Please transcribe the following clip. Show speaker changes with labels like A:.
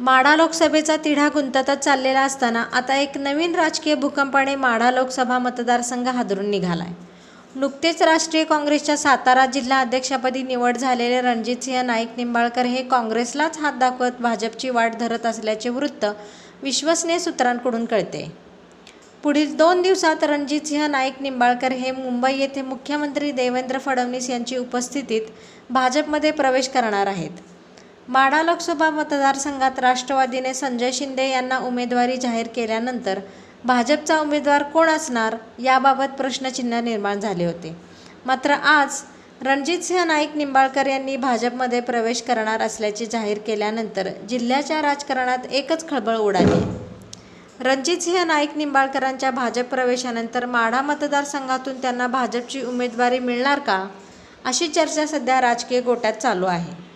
A: माढा लोकसभेचा तिढा गुंततच चाललेला असताना आता एक नवीन राजकीय भूकंपाने माढा लोकसभा मतदारसंघ हादरून निघालाय. नुकतेच राष्ट्रीय काँग्रेसच्या सातारा जिल्हा अध्यक्षपदी निवड झालेले रणजितसिंह नाईक निंबाळकर हे काँग्रेसलाच हात दाखवत भाजपची वाट धरत असल्याचे वृत्त विश्वसनीय सूत्रांकडून कळते. पुढील दोन दिवसात रणजितसिंह नाईक निंबाळकर हे मुंबई येथे मुख्यमंत्री देवेंद्र फडणवीस यांची उपस्थितीत भाजपमध्ये प्रवेश करणार आहेत. माढा लोकसभा मतदारसंघात राष्ट्रवादीने संजय शिंदे यांना उमेदवारी जाहीर केल्यानंतर भाजपचा उमेदवार कोण असणार याबाबत प्रश्नचिन्ह निर्माण झाले होते. मात्र आज रणजितसिंह नाईक निंबाळकर यांनी भाजपमध्ये प्रवेश करणार असल्याचे जाहीर केल्यानंतर जिल्ह्याच्या राजकारणात एकच खळबळ उडाली. रणजितसिंह नाईक निंबाळकरांच्या भाजप प्रवेशानंतर माढा मतदारसंघातून त्यांना भाजपची उमेदवारी मिळणार का? अशी चर्चा सध्या राजकीय गोट्यात चालू आहे.